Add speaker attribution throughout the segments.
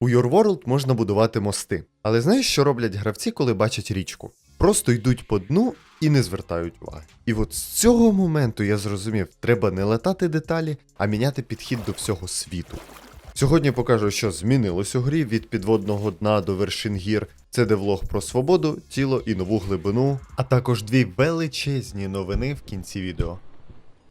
Speaker 1: У Your World можна будувати мости. Але знаєш, що роблять гравці, коли бачать річку? Просто йдуть по дну і не звертають уваги. І от з цього моменту я зрозумів, треба не латати деталі, а міняти підхід до всього світу. Сьогодні покажу, що змінилось у грі від підводного дна до вершин гір. Це девлог про свободу, тіло і нову глибину, а також дві величезні новини в кінці відео.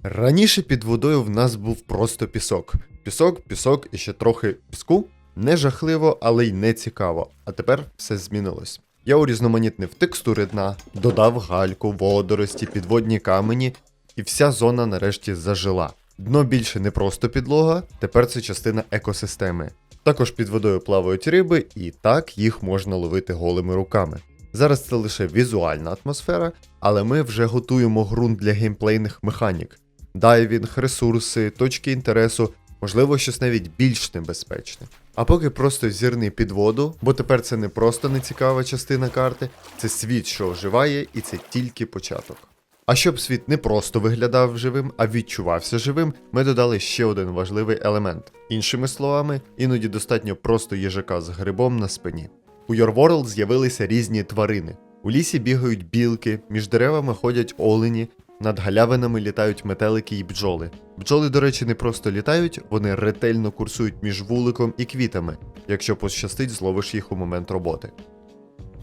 Speaker 1: Раніше під водою в нас був просто пісок. Пісок, пісок і ще трохи піску. Не жахливо, але й не цікаво. А тепер все змінилось. Я урізноманітнив текстури дна, додав гальку, водорості, підводні камені, і вся зона нарешті зажила. Дно більше не просто підлога, тепер це частина екосистеми. Також під водою плавають риби, і так їх можна ловити голими руками. Зараз це лише візуальна атмосфера, але ми вже готуємо ґрунт для геймплейних механік. Дайвінг, ресурси, точки інтересу, можливо, щось навіть більш небезпечне. А поки просто зірни під воду, бо тепер це не просто нецікава частина карти, це світ, що оживає, і це тільки початок. А щоб світ не просто виглядав живим, а відчувався живим, ми додали ще один важливий елемент. Іншими словами, іноді достатньо просто їжака з грибом на спині. У Your World з'явилися різні тварини. У лісі бігають білки, між деревами ходять олені, над галявинами літають метелики і бджоли. Бджоли, до речі, не просто літають, вони ретельно курсують між вуликом і квітами, якщо пощастить, зловиш їх у момент роботи.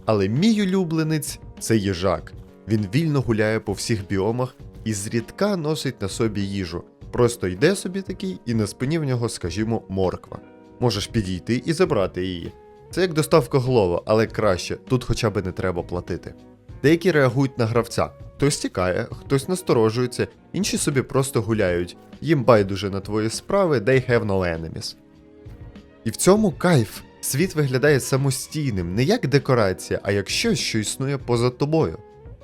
Speaker 1: Але мій улюбленець це їжак. Він вільно гуляє по всіх біомах і зрідка носить на собі їжу. Просто йде собі такий, і на спині в нього, скажімо, морква. Можеш підійти і забрати її. Це як доставка голова, але краще, тут хоча б не треба платити. Деякі реагують на гравця. Хтось тікає, хтось насторожується, інші собі просто гуляють. Їм байдуже на твої справи, they have no enemies. І в цьому кайф. Світ виглядає самостійним, не як декорація, а як щось, що існує поза тобою.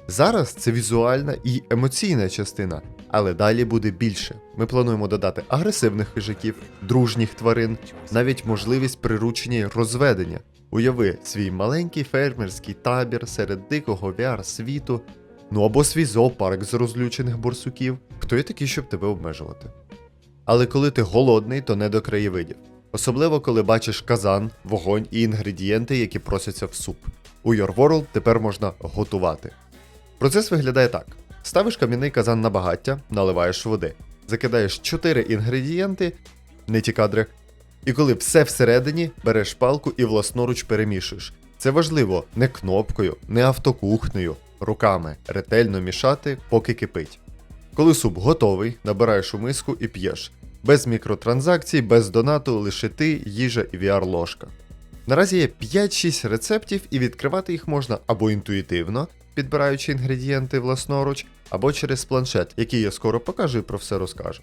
Speaker 1: Зараз це візуальна і емоційна частина, але далі буде більше. Ми плануємо додати агресивних хижаків, дружніх тварин, навіть можливість приручення й розведення. Уяви свій маленький фермерський табір серед дикого VR світу, ну або свій зоопарк з розлючених борсуків. Хто є такий, щоб тебе обмежувати? Але коли ти голодний, то не до краєвидів. Особливо, коли бачиш казан, вогонь і інгредієнти, які просяться в суп. У Your World тепер можна готувати. Процес виглядає так: ставиш кам'яний казан на багаття, наливаєш води, закидаєш 4 інгредієнти, не ті кадри, і коли все всередині, береш палку і власноруч перемішуєш. Це важливо не кнопкою, не автокухнею, руками ретельно мішати, поки кипить. Коли суп готовий, набираєш у миску і п'єш. Без мікротранзакцій, без донату, лише ти, їжа і VR-ложка. Наразі є 5-6 рецептів, і відкривати їх можна або інтуїтивно, підбираючи інгредієнти власноруч, або через планшет, який я скоро покажу і про все розкажу.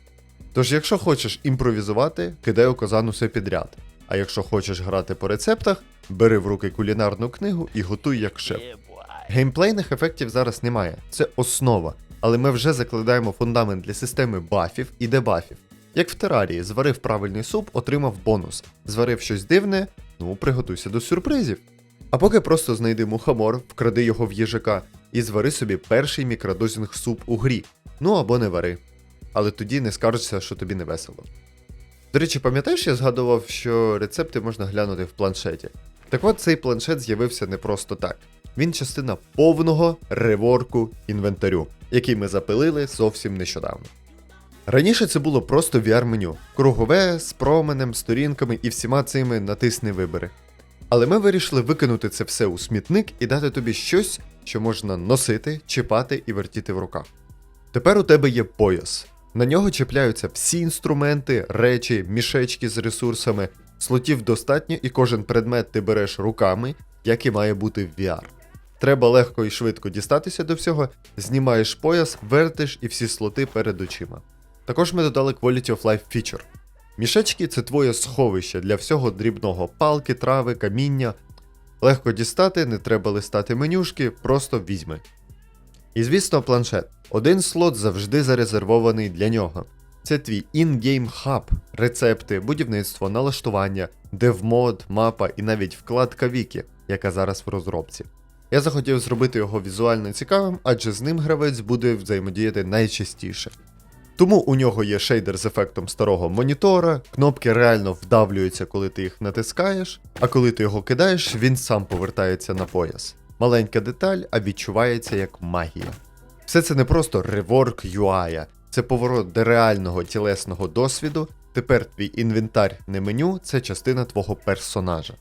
Speaker 1: Тож, якщо хочеш імпровізувати, кидай у казан усе підряд. А якщо хочеш грати по рецептах, бери в руки кулінарну книгу і готуй як шеф. Геймплейних ефектів зараз немає, це основа, але ми вже закладаємо фундамент для системи бафів і дебафів. Як в терарії, зварив правильний суп, отримав бонус. Зварив щось дивне, ну приготуйся до сюрпризів. А поки просто знайди мухомор, вкради його в їжака і звари собі перший мікродозінг суп у грі. Ну або не вари. Але тоді не скаржишся, що тобі не весело. До речі, пам'ятаєш, я згадував, що рецепти можна глянути в планшеті. Так от цей планшет з'явився не просто так. Він частина повного реворку інвентарю, який ми запилили зовсім нещодавно. Раніше це було просто VR-меню, кругове з променем, сторінками і всіма цими натисни вибори. Але ми вирішили викинути це все у смітник і дати тобі щось, що можна носити, чіпати і вертіти в руках. Тепер у тебе є пояс. На нього чіпляються всі інструменти, речі, мішечки з ресурсами, слотів достатньо, і кожен предмет ти береш руками, як і має бути в VR. Треба легко і швидко дістатися до всього, знімаєш пояс, вертиш і всі слоти перед очима. Також ми додали Quality of Life Feature. Мішечки це твоє сховище для всього дрібного палки, трави, каміння. Легко дістати, не треба листати менюшки, просто візьми. І звісно, планшет. Один слот завжди зарезервований для нього. Це твій in-game хаб, рецепти, будівництво, налаштування, девмод, мапа і навіть вкладка Вікі, яка зараз в розробці. Я захотів зробити його візуально цікавим, адже з ним гравець буде взаємодіяти найчастіше. Тому у нього є шейдер з ефектом старого монітора, кнопки реально вдавлюються, коли ти їх натискаєш, а коли ти його кидаєш, він сам повертається на пояс. Маленька деталь, а відчувається як магія. Все це не просто реворк UI, це поворот до реального тілесного досвіду. Тепер твій інвентар не меню, це частина твого персонажа.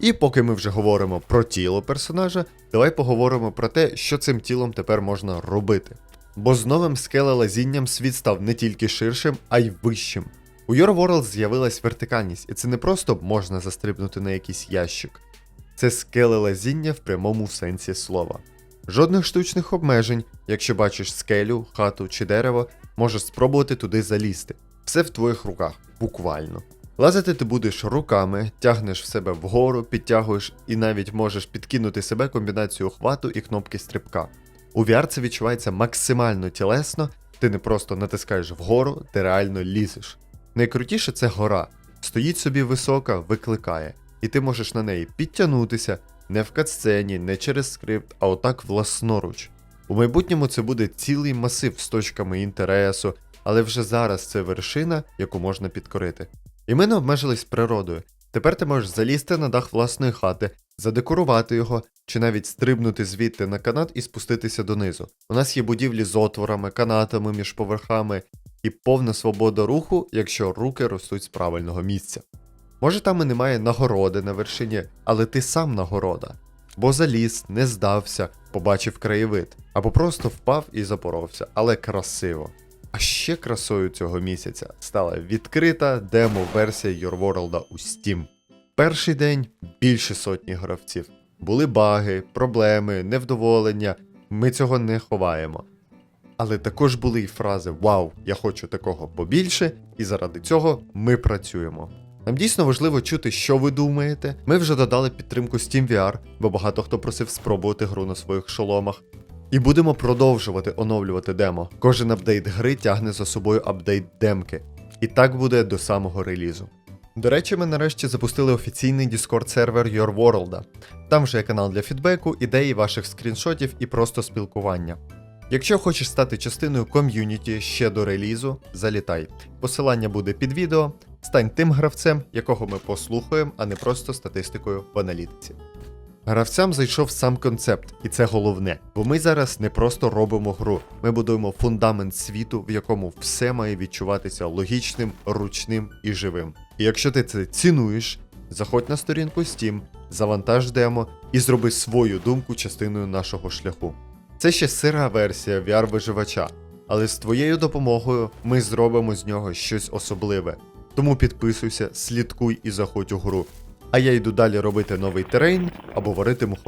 Speaker 1: І поки ми вже говоримо про тіло персонажа, давай поговоримо про те, що цим тілом тепер можна робити. Бо з новим скелелазінням світ став не тільки ширшим, а й вищим. У Your World з'явилась вертикальність, і це не просто можна застрибнути на якийсь ящик, це скелелазіння в прямому сенсі слова. Жодних штучних обмежень, якщо бачиш скелю, хату чи дерево, можеш спробувати туди залізти. Все в твоїх руках, буквально. Лазити ти будеш руками, тягнеш в себе вгору, підтягуєш і навіть можеш підкинути себе комбінацію хвату і кнопки стрибка. У VR це відчувається максимально тілесно, ти не просто натискаєш вгору, ти реально лізеш. Найкрутіше це гора. Стоїть собі висока, викликає, і ти можеш на неї підтягнутися не в катсцені, не через скрипт, а отак власноруч. У майбутньому це буде цілий масив з точками інтересу, але вже зараз це вершина, яку можна підкорити. І ми не обмежились природою. Тепер ти можеш залізти на дах власної хати, задекорувати його, чи навіть стрибнути звідти на канат і спуститися донизу. У нас є будівлі з отворами, канатами між поверхами і повна свобода руху, якщо руки ростуть з правильного місця. Може там і немає нагороди на вершині, але ти сам нагорода. Бо заліз, не здався, побачив краєвид, або просто впав і запоровся, але красиво. А ще красою цього місяця стала відкрита демо-версія Your World у Steam. Перший день більше сотні гравців. Були баги, проблеми, невдоволення. Ми цього не ховаємо. Але також були й фрази Вау, я хочу такого побільше, і заради цього ми працюємо. Нам дійсно важливо чути, що ви думаєте. Ми вже додали підтримку SteamVR, бо багато хто просив спробувати гру на своїх шоломах. І будемо продовжувати оновлювати демо. Кожен апдейт гри тягне за собою апдейт демки. І так буде до самого релізу. До речі, ми нарешті запустили офіційний Discord сервер Your World. Там вже є канал для фідбеку, ідеї ваших скріншотів і просто спілкування. Якщо хочеш стати частиною ком'юніті ще до релізу, залітай. Посилання буде під відео. Стань тим гравцем, якого ми послухаємо, а не просто статистикою в аналітиці. Гравцям зайшов сам концепт, і це головне, бо ми зараз не просто робимо гру, ми будуємо фундамент світу, в якому все має відчуватися логічним, ручним і живим. І якщо ти це цінуєш, заходь на сторінку Steam, завантаж демо і зроби свою думку частиною нашого шляху. Це ще сира версія VR-виживача, але з твоєю допомогою ми зробимо з нього щось особливе. Тому підписуйся, слідкуй і заходь у гру. А я йду далі робити новий терейн або варити мухомор.